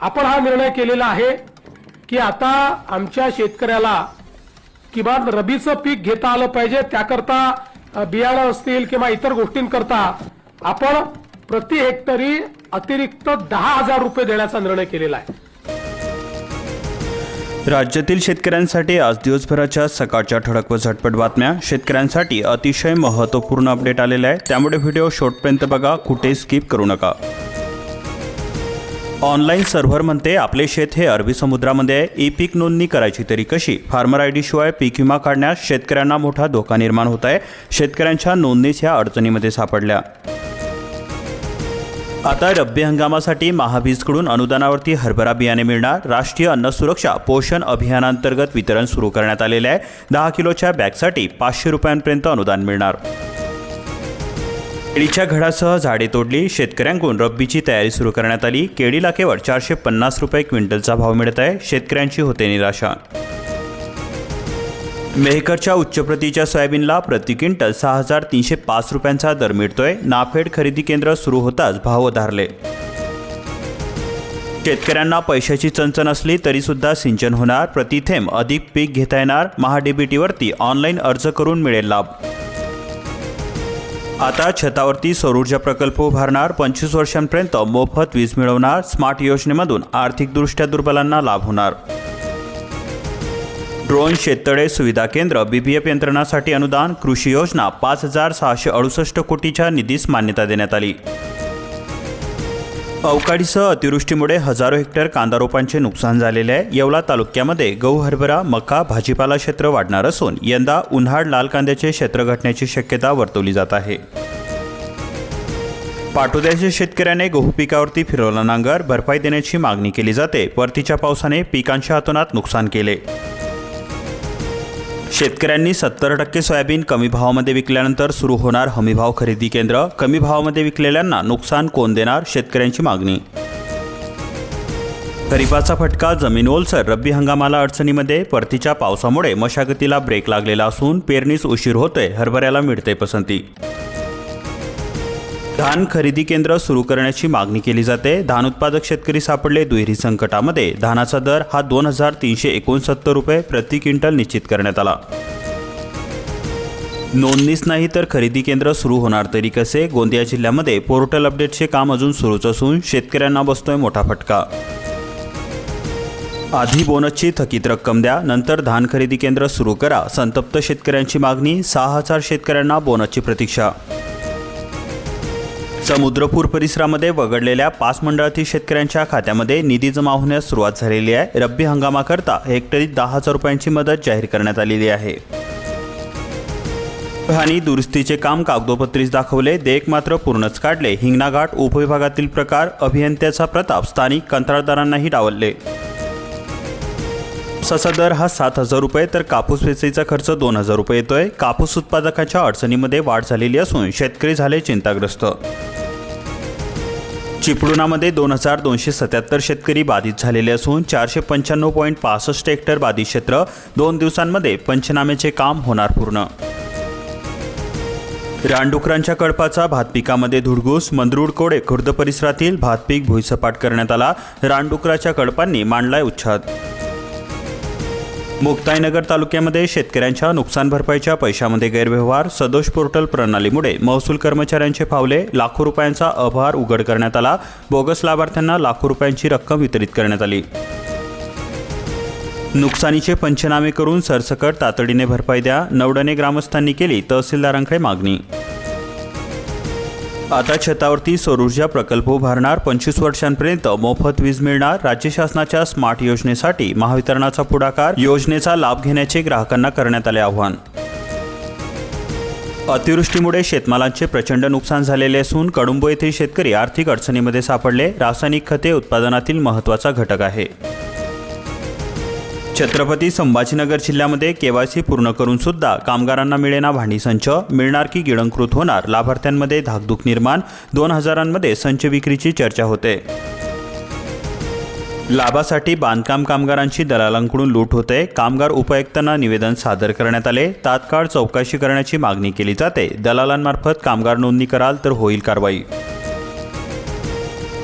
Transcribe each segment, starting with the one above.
आपण हा निर्णय केलेला आहे की आता आमच्या शेतकऱ्याला किमान रबीचं पीक घेता आलं पाहिजे. त्याकरता बियाणं असतील किंवा इतर गोष्टींकरता आपण प्रति हेक्टरी अतिरिक्त दहा हजार रुपये देण्याचा निर्णय केलेला आहे. राज्यातील शेतकऱ्यांसाठी आज दिवसभराच्या सकाळच्या ठळक व झटपट बातम्या. शेतकऱ्यांसाठी अतिशय महत्त्वपूर्ण अपडेट आलेला आहे. त्यामुळे व्हिडिओ शेवटपर्यंत बघा. कुठे स्किप करू नका. ऑनलाईन सर्व्हर म्हणते आपले शेत हे अरबी समुद्रामध्ये आहे. ई पीक नोंदणी करायची तरी कशी? फार्मर आय डी शिवाय पीक विमा काढण्यास शेतकऱ्यांना मोठा धोका निर्माण होत आहे. शेतकऱ्यांच्या नोंदणीस ह्या अडचणीमध्ये सापडल्या. आता रब्बी हंगामासाठी महाबीजकडून अनुदानावरती हरभरा बियाणे मिळणार. राष्ट्रीय अन्न सुरक्षा पोषण अभियानांतर्गत वितरण सुरू करण्यात आलेले आहे. दहा किलोच्या बॅगसाठी पाचशे रुपयांपर्यंत अनुदान मिळणार. केळीच्या घडासह झाडे तोडली. शेतकऱ्यांकडून रब्बीची तयारी सुरू करण्यात आली. केळीला केवळ चारशे पन्नास रुपये क्विंटलचा भाव मिळत आहे. शेतकऱ्यांची होते निराशा. मेहकरच्या उच्च प्रतीच्या सोयाबीनला प्रति क्विंटल सहा हजार तीनशे पाच रुपयांचा दर मिळतोय. नाफेड खरेदी केंद्र सुरू होताच भाव वधारले शेतकऱ्यांना पैशाची चणचण असली तरी सुद्धा सिंचन होणार. प्रतिथेंब अधिक पीक घेता येणार. महाडीबीटीवरती ऑनलाईन अर्ज करून मिळेल लाभ. आता छतावरती सौरऊर्जा प्रकल्प उभारणार पंचवीस वर्षांपर्यंत मोफत वीज मिळवणार स्मार्ट योजनेमधून आर्थिकदृष्ट्या दुर्बलांना लाभ होणार. ड्रोन शेततळे सुविधा केंद्र बीबीएफ यंत्रणासाठी अनुदान कृषी योजना पाच हजार सहाशे अडुसष्ट कोटीच्या निधीस मान्यता देण्यात आली. अवकाळीसह अतिवृष्टीमुळे हजारो हेक्टर कांदा रोपांचे नुकसान झालेले आहे. येवला तालुक्यामध्ये गहू हरभरा मका भाजीपाला क्षेत्र वाढणार असून यंदा उन्हाळ लाल कांद्याचे क्षेत्र घटण्याची शक्यता वर्तवली जात आहे. पाटोद्याच्या शेतकऱ्याने गहू पिकावरती फिरवला नांगर भरपाई देण्याची मागणी केली जाते. परतीच्या पावसाने पिकांच्या हातोनात नुकसान केले. शेतकऱ्यांनी सत्तर टक्के सोयाबीन कमी भावामध्ये विकल्यानंतर सुरू होणार हमीभाव खरेदी केंद्र. कमी भावामध्ये विकलेल्यांना नुकसान कोण देणार? शेतकऱ्यांची मागणी. खरीपाचा फटका जमीन ओलसर रब्बी हंगामाला अडचणीमध्ये परतीच्या पावसामुळे मशागतीला ब्रेक लागलेला असून पेरणीस उशीर होतोय हरभऱ्याला मिळते पसंती. धान खरेदी केंद्र सुरू करण्याची मागणी केली जाते. धान उत्पादक शेतकरी सापडले दुहेरी संकटामध्ये. धानाचा दर हा दोन हजार तीनशे एकोणसत्तर रुपये प्रति क्विंटल निश्चित करण्यात आला. नोंदणीच नाही तर खरेदी केंद्र सुरू होणार तरी कसे? गोंदिया जिल्ह्यामध्ये पोर्टल अपडेटचे काम अजून सुरूच असून शेतकऱ्यांना बसतोय मोठा फटका. आधी बोनसची थकीत रक्कम द्या नंतर धान खरेदी केंद्र सुरू करा. संतप्त शेतकऱ्यांची मागणी सहा हजार शेतकऱ्यांना बोनसची प्रतीक्षा. समुद्रपूर परिसरामध्ये वगळलेल्या पाच मंडळातील शेतकऱ्यांच्या खात्यामध्ये निधी जमा होण्यास सुरुवात झालेली आहे. रब्बी हंगामाकरता हेक्टरी दहा हजार रुपयांची मदत जाहीर करण्यात आलेली आहे. हानी दुरुस्तीचे काम कागदोपत्रीस दाखवले देख मात्र पूर्णच काढले. हिंगणाघाट उपविभागातील प्रकार अभियंत्याचा प्रताप स्थानिक कंत्राटदारांनाही डावलले. कापसाचा दर हा सात हजार रुपये तर कापूस वेचीचा खर्च दोन हजार रुपये येतोय. कापूस उत्पादकाच्या अडचणीमध्ये वाढ झालेली असून शेतकरी झाले चिंताग्रस्त. चिपळुणामध्ये दोन हजार दोनशे सत्याहत्तर शेतकरी बाधित झालेले असून चारशे पंच्याण्णव पॉईंट पासष्ट हेक्टर बाधित क्षेत्र दोन दिवसांमध्ये पंचनाम्याचे काम होणार पूर्ण. रानडुकरांच्या कळपाचा भात पिकामध्ये धुडगूस मंदरूड कोडे खुर्द परिसरातील भात पीक भुईसपाट करण्यात आला. रानडुकराच्या कळपांनी मांडलाय उच्छाद. मुक्ताईनगर तालुक्यामध्ये शेतकऱ्यांच्या नुकसान भरपाईच्या पैशामध्ये गैरव्यवहार सदोष पोर्टल प्रणालीमुळे महसूल कर्मचाऱ्यांचे फावले लाखो रुपयांचा अभार उघड करण्यात आला. बोगस लाभार्थ्यांना लाखो रुपयांची रक्कम वितरित करण्यात आली. नुकसानीचे पंचनामे करून सरसकट तातडीने भरपाई द्या. नवडणे ग्रामस्थांनी केली तहसीलदारांकडे मागणी. आता छतावरती सौरऊर्जा प्रकल्प उभारणार. पंचवीस वर्षांपर्यंत मोफत वीज मिळणार. राज्य शासनाच्या स्मार्ट योजनेसाठी महावितरणाचा पुढाकार. योजनेचा लाभ घेण्याचे ग्राहकांना करण्यात आले आव्हान. अतिवृष्टीमुळे शेतमालांचे प्रचंड नुकसान झालेले असून कडुंब येथील शेतकरी आर्थिक अडचणीमध्ये सापडले. रासायनिक खते उत्पादनातील महत्त्वाचा घटक आहे. छत्रपती संभाजीनगर जिल्ह्यामध्ये केवायसी पूर्ण करून सुद्धा कामगारांना मिळेना भांडी संच मिळणार की गिळंकृत होणार लाभार्थ्यांमध्ये धाकधूक निर्माण दोन हजारांमध्ये संच विक्रीची चर्चा होते. लाभासाठी बांधकाम कामगारांची दलालांकडून लूट होते. कामगार उपायुक्तांना निवेदन सादर करण्यात आले. तात्काळ चौकशी करण्याची मागणी केली जाते. दलालांमार्फत कामगार नोंदणी कराल तर होईल कारवाई.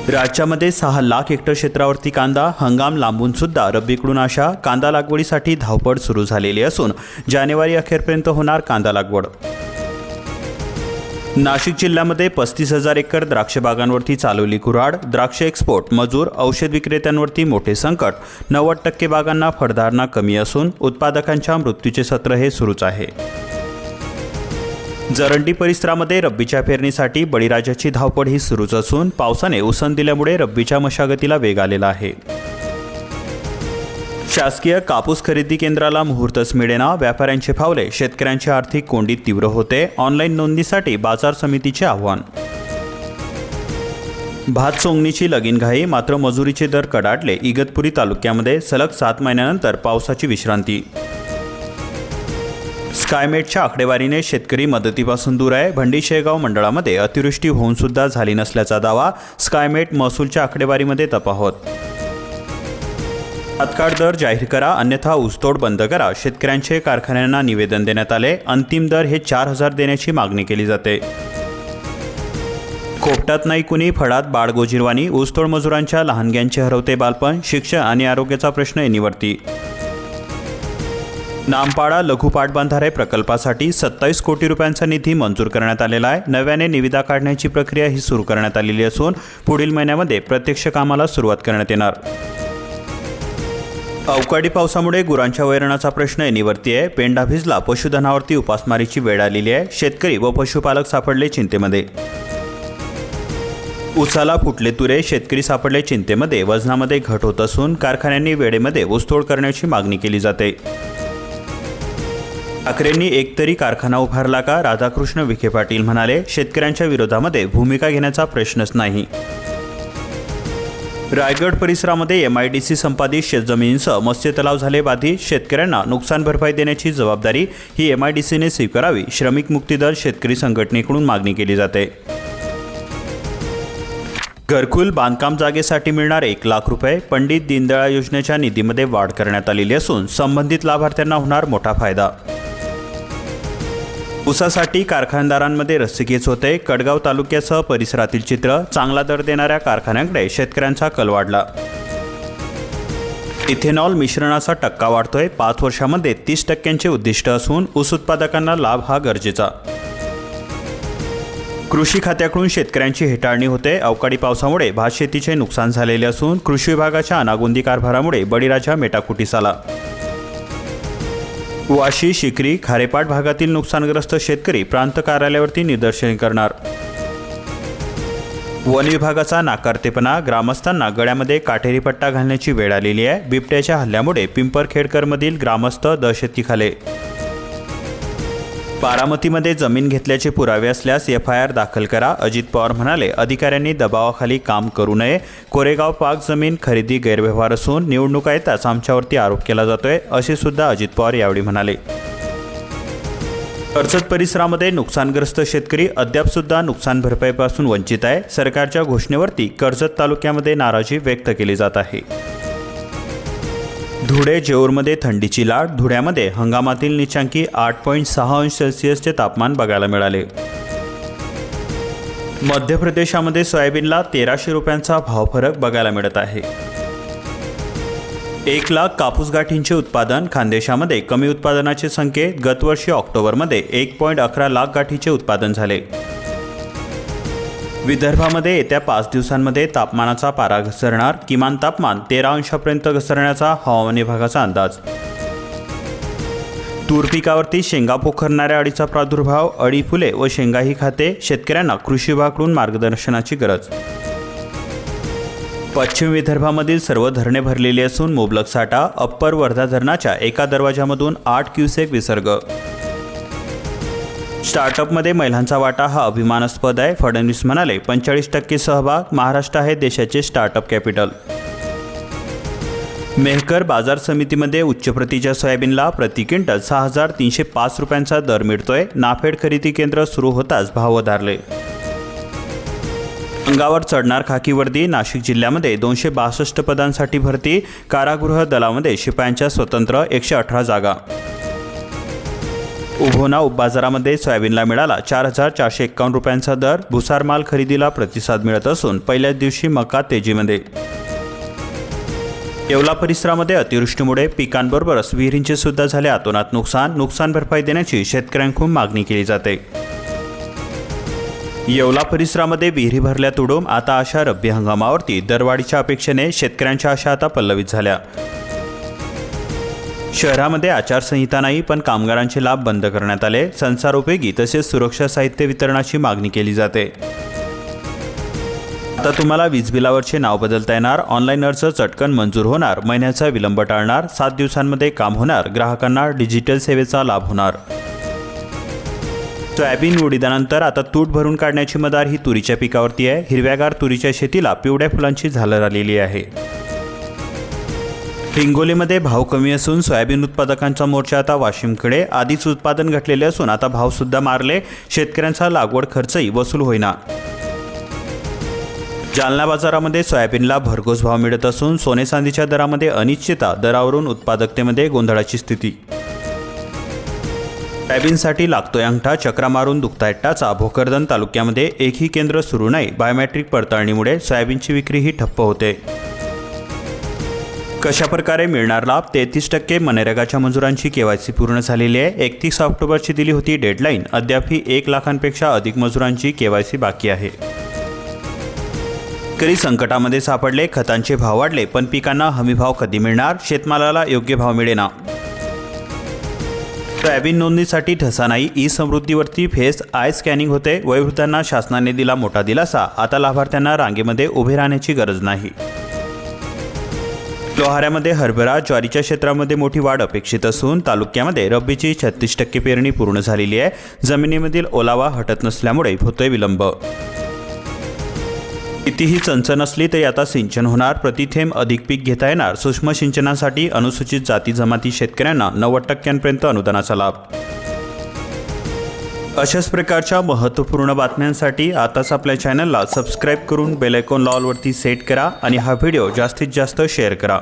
राज्यामध्ये सहा लाख हेक्टर क्षेत्रावरती कांदा हंगाम लांबून सुद्धा रब्बीकडून अशा कांदा लागवडीसाठी धावपळ सुरू झालेली असून जानेवारी अखेरपर्यंत होणार कांदा लागवड. नाशिक जिल्ह्यामध्ये पस्तीस हजार एकर द्राक्ष बागांवरती चालवली कुऱ्हाड द्राक्ष एक्सपोर्ट मजूर औषध विक्रेत्यांवरती मोठे संकट. नव्वद टक्के बागांना फळधारणा कमी असून उत्पादकांच्या मृत्यूचे सत्र हे सुरूच आहे. जरंडी परिसरामध्ये रब्बीच्या पेरणीसाठी बळीराजाची धावपळ ही सुरूच असून पावसाने उसण दिल्यामुळे रब्बीच्या मशागतीला वेग आलेला आहे. शासकीय कापूस खरेदी केंद्राला मुहूर्तच मिळेना. व्यापाऱ्यांचे फावले शेतकऱ्यांची आर्थिक कोंडी तीव्र होते. ऑनलाईन नोंदणीसाठी बाजार समितीचे आव्हान. भात सोंगणीची लगीनघाई मात्र मजुरीचे दर कडाडले. इगतपुरी तालुक्यामध्ये सलग सात महिन्यानंतर पावसाची विश्रांती. स्कायमेटच्या आकडेवारीने शेतकरी मदतीपासून दूर आहे. भंडी शेगाव मंडळामध्ये अतिवृष्टी होऊन सुद्धा झाली नसल्याचा दावा स्कायमेट महसूलच्या आकडेवारीमध्ये तपाहोत तात्काळ दर जाहीर करा अन्यथा ऊसतोड बंद करा शेतकऱ्यांचे कारखान्यांना निवेदन देण्यात आले. अंतिम दर हे चार हजार देण्याची मागणी केली जाते. कोपटात नाही कुणी फळात बाळ गोजिरवाणी ऊसतोड मजुरांच्या लहानग्यांचे हरवते बालपण शिक्षण आणि आरोग्याचा प्रश्न ऐनीवरती नामपाडा लघु पाटबंधारे प्रकल्पासाठी सत्तावीस कोटी रुपयांचा निधी मंजूर करण्यात आलेला आहे. नव्याने निविदा काढण्याची प्रक्रिया ही सुरू करण्यात आलेली असून पुढील महिन्यामध्ये प्रत्यक्ष कामाला सुरुवात करण्यात येणार. अवकाळी पावसामुळे गुरांच्या वैरणाचा प्रश्न ऐनीवरती आहे. पेंढा भिजला पशुधनावरती उपासमारीची वेळ आलेली आहे. शेतकरी व पशुपालक सापडले चिंतेमध्ये. उसाला फुटले तुरे शेतकरी सापडले चिंतेमध्ये. वजनामध्ये घट होत असून कारखान्यांनी वेळेमध्ये ऊसतोड करण्याची मागणी केली जाते. ठाकरेंनी एकतरी कारखाना उभारला का? राधाकृष्ण विखे पाटील म्हणाले शेतकऱ्यांच्या विरोधामध्ये भूमिका घेण्याचा प्रश्नच नाही. रायगड परिसरामध्ये एम आय डी सी संपादित शेतजमिनींसह मत्स्य तलाव झाले बाधित. शेतकऱ्यांना नुकसान भरपाई देण्याची जबाबदारी ही एम आय डी सीने स्वीकारावी. श्रमिक मुक्ती दल शेतकरी संघटनेकडून मागणी केली जाते. घरकुल बांधकाम जागेसाठी मिळणार एक लाख रुपये. पंडित दीनदयाळ योजनेच्या निधीमध्ये वाढ करण्यात आलेली असून संबंधित लाभार्थ्यांना होणार मोठा फायदा. ऊसासाठी कारखानदारांमध्ये रस्सीखेच होते. कडगाव तालुक्यासह परिसरातील चित्र चांगला दर देणाऱ्या कारखान्यांकडे शेतकऱ्यांचा कल वाढला. इथेनॉल मिश्रणाचा टक्का वाढतोय. पाच वर्षामध्ये तीस टक्क्यांचे उद्दिष्ट असून ऊस उत्पादकांना लाभ हा गरजेचा. कृषी खात्याकडून शेतकऱ्यांची हेटाळणी होते. अवकाळी पावसामुळे भात शेतीचे नुकसान झालेले असून कृषी विभागाच्या अनागोंदी कारभारामुळे बळीराजा मेटाकुटीस आला. वाशी शिकरी खारेपाट भागातील नुकसानग्रस्त शेतकरी प्रांत कार्यालयावरती निदर्शन करणार. वन विभागाचा नाकारतेपणा ग्रामस्थांना गळ्यामध्ये काटेरी पट्टा घालण्याची वेळ आलेली आहे. बिबट्याच्या हल्ल्यामुळे पिंपरखेडकरमधील ग्रामस्थ दहशतीखाले. बारामतीमध्ये जमीन घेतल्याचे पुरावे असल्यास एफ आय आर दाखल करा. अजित पवार म्हणाले अधिकाऱ्यांनी दबावाखाली काम करू नये. कोरेगाव पाक जमीन खरेदी गैरव्यवहार असून निवडणुका येताच आमच्यावरती आरोप केला जातोय असे सुद्धा अजित पवार यावेळी म्हणाले. कर्जत परिसरामध्ये नुकसानग्रस्त शेतकरी अद्याप सुद्धा नुकसान भरपाईपासून वंचित आहे. सरकारच्या घोषणेवरती कर्जत तालुक्यामध्ये नाराजी व्यक्त केली जात आहे. धुळे जेऊरमध्ये थंडीची लाट धुळ्यामध्ये हंगामातील निचांकी आठ पॉईंट सहा अंश सेल्सिअसचे तापमान बघायला मिळाले. मध्य प्रदेशामध्ये सोयाबीनला तेराशे रुपयांचा भावफरक बघायला मिळत आहे. एक लाख कापूस गाठींचे उत्पादन खानदेशामध्ये कमी उत्पादनाचे संकेत गतवर्षी ऑक्टोबरमध्ये एक पॉईंट अकरा लाख गाठीचे उत्पादन झाले. विदर्भामध्ये येत्या पाच दिवसांमध्ये तापमानाचा पारा घसरणार. किमान तापमान तेरा अंशापर्यंत घसरण्याचा हवामान विभागाचा अंदाज. तूर पिकावरती शेंगा पोखरणाऱ्या अळीचा प्रादुर्भाव अळी फुले व शेंगाही खाते शेतकऱ्यांना कृषी विभागाकडून मार्गदर्शनाची गरज. पश्चिम विदर्भामधील सर्व धरणे भरलेली असून मुबलक साठा अप्पर वर्धा धरणाच्या एका दरवाजामधून आठ क्युसेक विसर्ग. स्टार्टअपमध्ये महिलांचा वाटा हा अभिमानास्पद आहे. फडणवीस म्हणाले पंचेचाळीस टक्के सहभाग महाराष्ट्र आहे देशाचे स्टार्टअप कॅपिटल. मेहकर बाजार समितीमध्ये उच्च प्रतीच्या सोयाबीनला प्रति क्विंटल सहा हजार तीनशे पाच रुपयांचा दर मिळतोय. नाफेड खरेदी केंद्र सुरू होताच भाव वधारले. अंगावर चढणार खाकी वर्दी नाशिक जिल्ह्यामध्ये दोनशे बासष्ट पदांसाठी भरती. कारागृह दलामध्ये शिपायांच्या स्वतंत्र एकशे अठरा जागा. उभोना बाजारामध्ये सोयाबीनला मिळाला चार हजार चारशे एक्कावन्न रुपयांचा दर. भुसार माल खरेदीला प्रतिसाद मिळत असून पहिल्याच दिवशी मका तेजीमध्ये. येवला परिसरामध्ये अतिवृष्टीमुळे पिकांबरोबरच विहिरींचे सुद्धा झाले अतोनात नुकसान. नुकसान भरपाई देण्याची शेतकऱ्यांकडून मागणी केली जाते. येवला परिसरामध्ये विहिरी भरल्या तुडूम आता अशा रब्बी हंगामावरती. दरवाढीच्या अपेक्षेने शेतकऱ्यांच्या आशा आता पल्लवित झाल्या. शहरामध्ये आचारसंहिता नाही पण कामगारांचे लाभ बंद करण्यात आले. संसारोपयोगी तसेच सुरक्षा साहित्य वितरणाची मागणी केली जाते. आता तुम्हाला वीज बिलावरचे नाव बदलता येणार. ऑनलाईन अर्ज चटकन मंजूर होणार. महिन्याचा विलंब टाळणार. सात दिवसांमध्ये काम होणार. ग्राहकांना डिजिटल सेवेचा लाभ होणार. सोयाबीन उडिदानंतर आता तूट भरून काढण्याची मदार ही तुरीच्या पिकावरती आहे. हिरव्यागार तुरीच्या शेतीला पिवळ्या फुलांची झालर आलेली आहे. हिंगोलीमध्ये भाव कमी असून सोयाबीन उत्पादकांचा मोर्चा आता वाशिमकडे. आधीच उत्पादन घटलेले असून आता भावसुद्धा मारले. शेतकऱ्यांचा लागवड खर्चही वसूल होईना. जालना बाजारामध्ये सोयाबीनला भरघोस भाव मिळत असून सोने चांदीच्या दरामध्ये अनिश्चितता दरावरून उत्पादकतेमध्ये गोंधळाची स्थिती. सोयाबीनसाठी लागतोय अंगठा चक्रा मारून दुखतायत टाचा. भोकरदन तालुक्यामध्ये एकही केंद्र सुरू नाही. बायोमॅट्रिक पडताळणीमुळे सोयाबीनची विक्रीही ठप्प होते. कशा प्रकारे मिळणार लाभ? तेहतीस टक्के मनरेगाच्या मजुरांची केवायसी पूर्ण झालेली आहे. एकतीस ऑक्टोबरची दिली होती डेडलाईन. अद्यापही एक लाखांपेक्षा अधिक मजुरांची केवायसी बाकी आहे. शेतकरी संकटामध्ये सापडले खतांचे भाव वाढले पण पिकांना हमीभाव कधी मिळणार? शेतमालाला योग्य भाव मिळेना. सोयाबीन नोंदणीसाठी ठसा नाही. ई समृद्धीवरती फेस आय स्कॅनिंग होते. वयोवृद्धांना शासनाने दिला मोठा दिलासा. आता लाभार्थ्यांना रांगेमध्ये उभे राहण्याची गरज नाही. लोहाऱ्यामध्ये हरभरा ज्वारीच्या क्षेत्रामध्ये मोठी वाढ अपेक्षित असून तालुक्यामध्ये रब्बीची छत्तीस टक्के पेरणी पूर्ण झालेली आहे. जमिनीमधील ओलावा हटत नसल्यामुळे होतोय विलंब. कितीही चंचन असली तरी आता सिंचन होणार. प्रतिथेंब अधिक पीक घेता येणार. सूक्ष्म सिंचनासाठी अनुसूचित जाती जमाती शेतकऱ्यांना नव्वद टक्क्यांपर्यंत अनुदानाचा लाभ. अशाच प्रकारच्या महत्त्वपूर्ण बातम्यांसाठी आताच आपल्या चॅनलला सबस्क्राईब करून बेलायकॉन लॉलवरती सेट करा आणि हा व्हिडिओ जास्तीत जास्त शेअर करा.